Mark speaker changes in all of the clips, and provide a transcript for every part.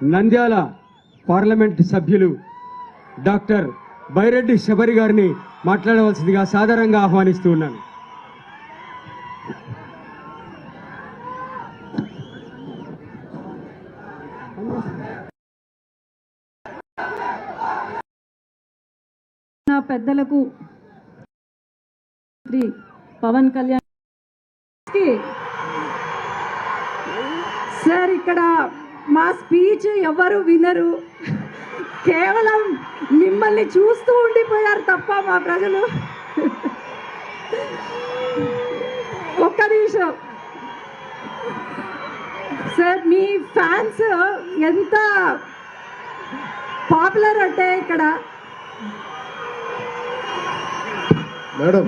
Speaker 1: Nandyal parliament సభ్యులు doctor Byreddy Shabari గారిని మాట్లాడవలసిందిగా సాధారణంగా ఆహ్వానిస్తూ ఉన్నాను.
Speaker 2: నా పెద్దలకు శ్రీ పవన్ కళ్యాణ్ సార్ ఇక్కడ మా స్పీచ్ ఎవరు వినరు. కేవలం మిమ్మల్ని చూస్తూ ఉండిపోయారు తప్ప మా ప్రజలు. ఒక్క నిమిషం. సార్ మీ ఫ్యాన్స్ ఎంత పాపులర్ అంటే ఇక్కడ?
Speaker 3: మేడం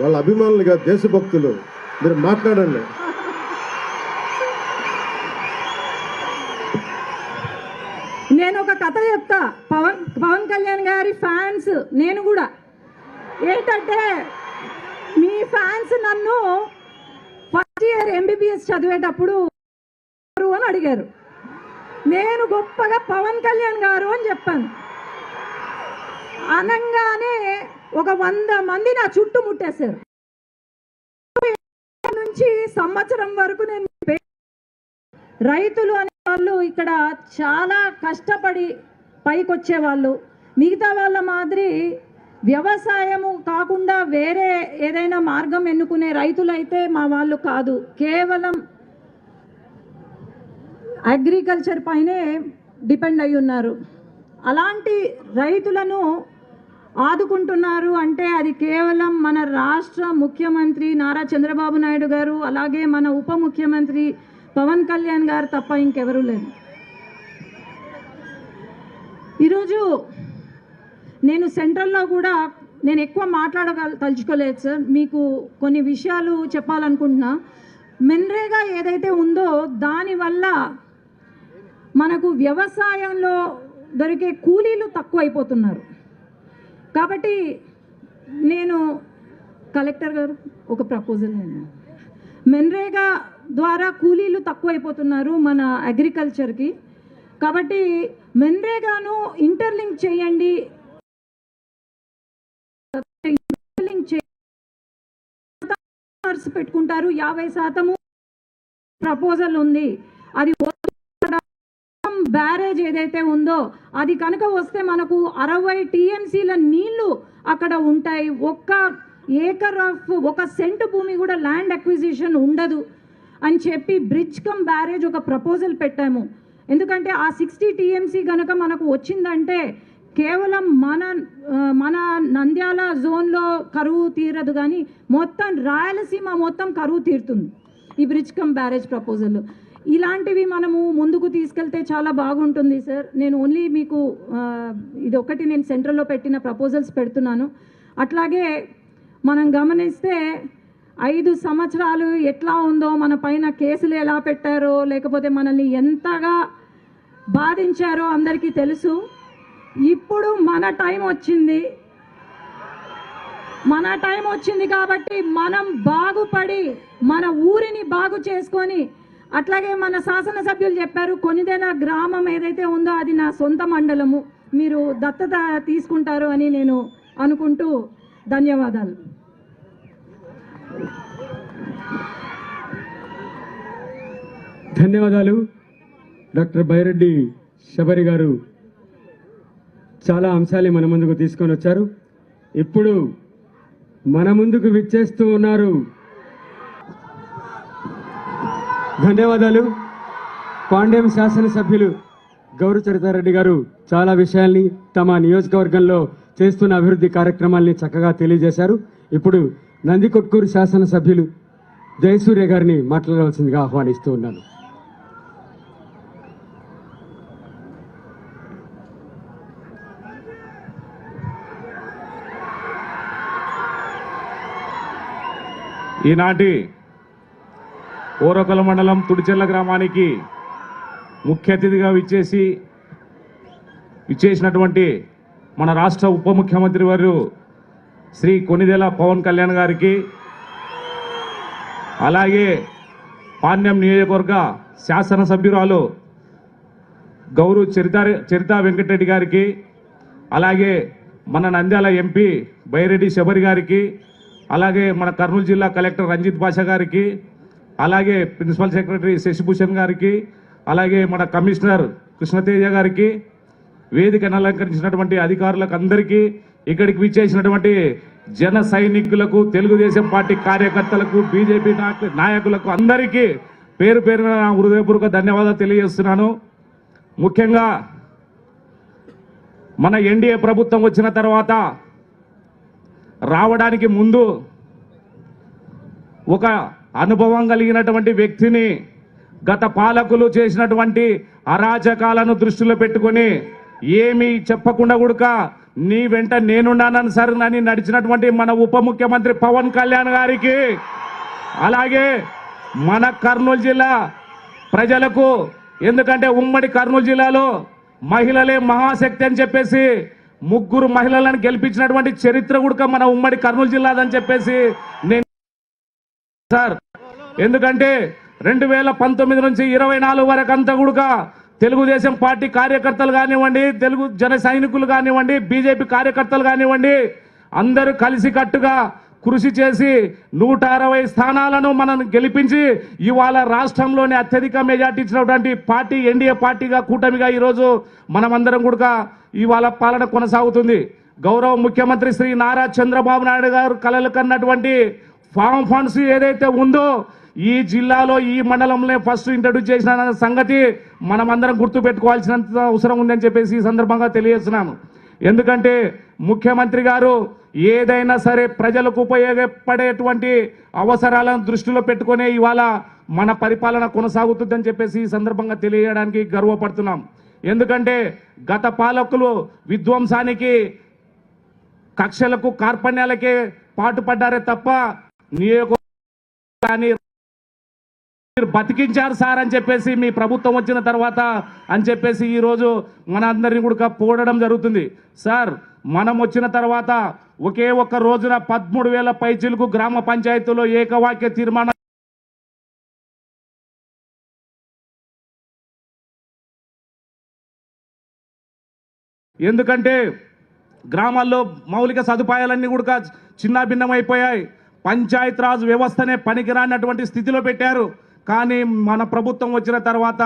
Speaker 3: వాళ్ళ అభిమానులుగా దేశభక్తులు మీరు మాట్లాడండి.
Speaker 2: నేను ఒక కథ చెప్తా. పవన్ పవన్ కళ్యాణ్ గారి ఫ్యాన్స్ నేను కూడా. ఏంటంటే మీ ఫ్యాన్స్ నన్ను ఫస్ట్ ఇయర్ ఎంబీబీఎస్ చదివేటప్పుడు అని అడిగారు. నేను గొప్పగా పవన్ కళ్యాణ్ గారు అని చెప్పాను. అనంగానే ఒక వంద మంది నా చుట్టూ ముట్టేశారు. నుంచి సంవత్సరం వరకు నేను రైతులు అనే వాళ్ళు ఇక్కడ చాలా కష్టపడి పైకొచ్చే వాళ్ళు మిగతా వాళ్ళ మాదిరి వ్యవసాయము కాకుండా వేరే ఏదైనా మార్గం ఎన్నుకునే రైతులైతే మా వాళ్ళు కాదు. కేవలం అగ్రికల్చర్ పైనే డిపెండ్ అయి ఉన్నారు. అలాంటి రైతులను ఆదుకుంటున్నారు అంటే అది కేవలం మన రాష్ట్ర ముఖ్యమంత్రి నారా చంద్రబాబు నాయుడు గారు అలాగే మన ఉప ముఖ్యమంత్రి పవన్ కళ్యాణ్ గారు తప్ప ఇంకెవరూ లేరు. ఈరోజు నేను సెంట్రల్లో కూడా నేను ఎక్కువ మాట్లాడగల తలుచుకోలేదు సార్. మీకు కొన్ని విషయాలు చెప్పాలనుకుంటున్నా. మెన్రేగా ఏదైతే ఉందో దానివల్ల మనకు వ్యవసాయంలో దొరికే కూలీలు తక్కువైపోతున్నారు. కాబట్టి నేను కలెక్టర్ గారు ఒక ప్రపోజల్ నేను మెన్రేగా ద్వారా కూలీలు తక్కువైపోతున్నారు మన అగ్రికల్చర్కి. కాబట్టి మెన్రేగాను ఇంటర్లింక్ చేయండి. ఇంటర్లింక్ చే పెట్టుకుంటారు. యాభై శాతము ప్రపోజల్ ఉంది. అది బ్యారేజ్ ఏదైతే ఉందో అది కనుక వస్తే మనకు అరవై టీఎంసీల నీళ్ళు అక్కడ ఉంటాయి. ఒక్క ఏకర్ ఆఫ్ ఒక సెంట్ భూమి కూడా ల్యాండ్ అక్విజిషన్ ఉండదు. అని చెప్పి బ్రిడ్జ్ కమ్ బ్యారేజ్ ఒక ప్రపోజల్ పెట్టాము. ఎందుకంటే ఆ సిక్స్టీ టీఎంసీ కనుక మనకు వచ్చిందంటే కేవలం మన మన నంద్యాల జోన్లో కరువు తీరదు కానీ మొత్తం రాయలసీమ మొత్తం కరువు తీరుతుంది ఈ బ్రిడ్జ్ కమ్ బ్యారేజ్ ప్రపోజల్ ఇలాంటివి మనము ముందుకు తీసుకెళ్తే చాలా బాగుంటుంది సార్. నేను ఓన్లీ మీకు ఇది ఒకటి నేను సెంట్రల్లో పెట్టిన ప్రపోజల్స్ పెడుతున్నాను. అట్లాగే మనం గమనిస్తే ఐదు సంవత్సరాలు ఎట్లా ఉందో మన పైన కేసులు ఎలా పెట్టారో లేకపోతే మనల్ని ఎంతగా బాధించారో అందరికీ తెలుసు. ఇప్పుడు మన టైం వచ్చింది. మన టైం వచ్చింది కాబట్టి మనం బాగుపడి మన ఊరిని బాగు చేసుకొని అట్లాగే మన శాసనసభ్యులు చెప్పారు కొనిదెల గ్రామం ఏదైతే ఉందో అది నా సొంత మండలము. మీరు దత్తత తీసుకుంటారు అని నేను అనుకుంటూ ధన్యవాదాలు.
Speaker 1: ధన్యవాదాలు డాక్టర్ బైరెడ్డి శబరి గారు. చాలా అంశాలు మన ముందుకు తీసుకొని వచ్చారు. ఇప్పుడు మన ముందుకు విచ్చేస్తూ ఉన్నారు. ధన్యవాదాలు పాండ్యం శాసనసభ్యులు గౌరు చరితారెడ్డి గారు చాలా విషయాల్ని తమ నియోజకవర్గంలో చేస్తున్న అభివృద్ధి కార్యక్రమాల్ని చక్కగా తెలియజేశారు. ఇప్పుడు నందికొట్కూరు శాసనసభ్యులు జయసూర్య గారిని మాట్లాడవలసిందిగా ఆహ్వానిస్తూ ఉన్నాను.
Speaker 4: ఈనాటి ఓరకల మండలం తుడిచెల్ల గ్రామానికి ముఖ్య అతిథిగా విచ్చేసి విచ్చేసినటువంటి మన రాష్ట్ర ఉప ముఖ్యమంత్రి వారు శ్రీ కొనిదెల పవన్ కళ్యాణ్ గారికి అలాగే పాణ్యం నియోజకవర్గ శాసనసభ్యురాలు గౌరవ చరిత చరిత వెంకటరెడ్డి గారికి అలాగే మన నంద్యాల ఎంపీ బైరెడ్డి శబరి గారికి అలాగే మన కర్నూలు జిల్లా కలెక్టర్ రంజిత్ భాష గారికి అలాగే ప్రిన్సిపల్ సెక్రటరీ శశిభూషణ్ గారికి అలాగే మన కమిషనర్ కృష్ణతేజ గారికి వేదికను అలంకరించినటువంటి అధికారులకు అందరికీ ఇక్కడికి విచ్చేసినటువంటి జన సైనికులకు తెలుగుదేశం పార్టీ కార్యకర్తలకు బీజేపీ నాయకు- నాయకులకు అందరికీ పేరు పేరున నా హృదయపూర్వక ధన్యవాదాలు తెలియజేస్తున్నాను. ముఖ్యంగా మన ఎన్డీఏ ప్రభుత్వం వచ్చిన తర్వాత రావడానికి ముందు ఒక అనుభవం కలిగినటువంటి వ్యక్తిని గత పాలకులు చేసినటువంటి అరాచకాలను దృష్టిలో పెట్టుకొని ఏమీ చెప్పకుండా కూడక నీ వెంట నేనున్నానని సార్ అని నడిచినటువంటి మన ఉప ముఖ్యమంత్రి పవన్ కళ్యాణ్ గారికి అలాగే మన కర్నూలు జిల్లా ప్రజలకు ఎందుకంటే ఉమ్మడి కర్నూలు జిల్లాలో మహిళలే మహాశక్తి అని చెప్పేసి ముగ్గురు మహిళలను గెలిపించినటువంటి చరిత్ర కూడా మన ఉమ్మడి కర్నూలు జిల్లాదని చెప్పేసి నేను సార్. ఎందుకంటే రెండు వేల పంతొమ్మిది నుంచి ఇరవై నాలుగు వరకు అంతా కూడా తెలుగుదేశం పార్టీ కార్యకర్తలు కానివ్వండి తెలుగు జన సైనికులు కానివ్వండి బీజేపీ కార్యకర్తలు కానివ్వండి అందరూ కలిసికట్టుగా కృషి చేసి నూట అరవై స్థానాలను మనం గెలిపించి ఇవాళ రాష్ట్రంలోని అత్యధిక మెజార్టీ ఇచ్చినటువంటి పార్టీ ఎన్డీఏ పార్టీగా కూటమిగా ఈరోజు మనమందరం కూడా ఇవాళ పాలన కొనసాగుతుంది. గౌరవ ముఖ్యమంత్రి శ్రీ నారా చంద్రబాబు నాయుడు గారు కలలు కన్నటువంటి ఫామ్ ఫండ్స్ ఏదైతే ఉందో ఈ జిల్లాలో ఈ మండలంలో ఫస్ట్ ఇంట్రడ్యూస్ చేసిన సంగతి మనమందరం గుర్తు పెట్టుకోవాల్సినంత అవసరం ఉందని చెప్పేసి ఈ సందర్భంగా తెలియజేస్తున్నాను. ఎందుకంటే ముఖ్యమంత్రి గారు ఏదైనా సరే ప్రజలకు ఉపయోగపడేటువంటి అవసరాలను దృష్టిలో పెట్టుకునే ఇవాళ మన పరిపాలన కొనసాగుతుందని చెప్పేసి ఈ సందర్భంగా తెలియజేయడానికి గర్వపడుతున్నాం. ఎందుకంటే గత పాలకులు విధ్వంసానికి కక్షలకు కార్పణ్యాలకే పాటుపడ్డారే తప్ప నియోజక కానీ మీరు బతికించారు సార్ అని చెప్పేసి మీ ప్రభుత్వం వచ్చిన తర్వాత అని చెప్పేసి ఈరోజు మన అందరిని కూడా పోడడం జరుగుతుంది. సార్ మనం వచ్చిన తర్వాత ఒకే ఒక్క రోజున పదమూడు వేల పైచీలకు గ్రామ పంచాయతీలో ఏకవాక్య తీర్మానం ఎందుకంటే గ్రామాల్లో మౌలిక సదుపాయాలన్నీ కూడా చిన్నాభిన్నమైపోయాయి. పంచాయత్ రాజ్ వ్యవస్థనే పనికిరానటువంటి స్థితిలో పెట్టారు. కానీ మన ప్రభుత్వం వచ్చిన తర్వాత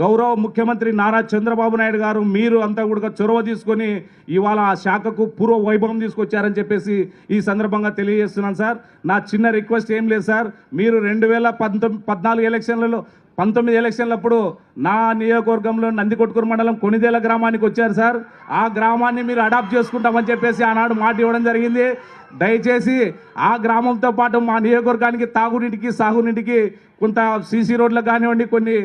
Speaker 4: గౌరవ ముఖ్యమంత్రి నారా చంద్రబాబు నాయుడు గారు మీరు అంతా కూడా చొరవ తీసుకొని ఇవాళ ఆ శాఖకు పూర్వ వైభవం తీసుకొచ్చారని చెప్పేసి ఈ సందర్భంగా తెలియజేస్తున్నాను సార్. నా చిన్న రిక్వెస్ట్ ఏం లేదు సార్. మీరు రెండు వేల పంతొమ్మిది పద్నాలుగు ఎలక్షన్లలో పంతొమ్మిది ఎలక్షన్లప్పుడు నా నియోజకవర్గంలో నందికొట్కూరు మండలం కొనిదేల గ్రామానికి వచ్చారు సార్. ఆ గ్రామాన్ని మీరు అడాప్ట్ చేసుకుంటామని చెప్పేసి ఆనాడు మాట ఇవ్వడం జరిగింది. దయచేసి ఆ గ్రామంతో పాటు మా నియోజకవర్గానికి తాగునీటికి సాగునీటికి కొంత సీసీ రోడ్లకు కానివ్వండి కొన్ని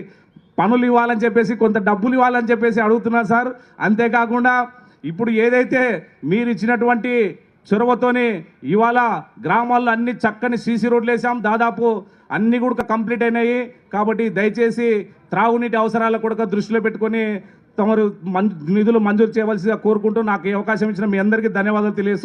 Speaker 4: పనులు ఇవ్వాలని చెప్పేసి కొంత డబ్బులు ఇవ్వాలని చెప్పేసి అడుగుతున్నారు సార్. అంతేకాకుండా ఇప్పుడు ఏదైతే మీరు ఇచ్చినటువంటి చొరవతోని ఇవాళ గ్రామాల్లో అన్ని చక్కని సీసీ రోడ్లు వేసాం దాదాపు అన్ని కూడా కంప్లీట్ అయినాయి. కాబట్టి దయచేసి త్రాగునీటి అవసరాలు కూడా దృష్టిలో పెట్టుకొని తమరు మం నిధులు మంజూరు చేయవలసిగా కోరుకుంటూ నాకు ఈ అవకాశం ఇచ్చిన మీ అందరికీ ధన్యవాదాలు తెలియజేస్తూ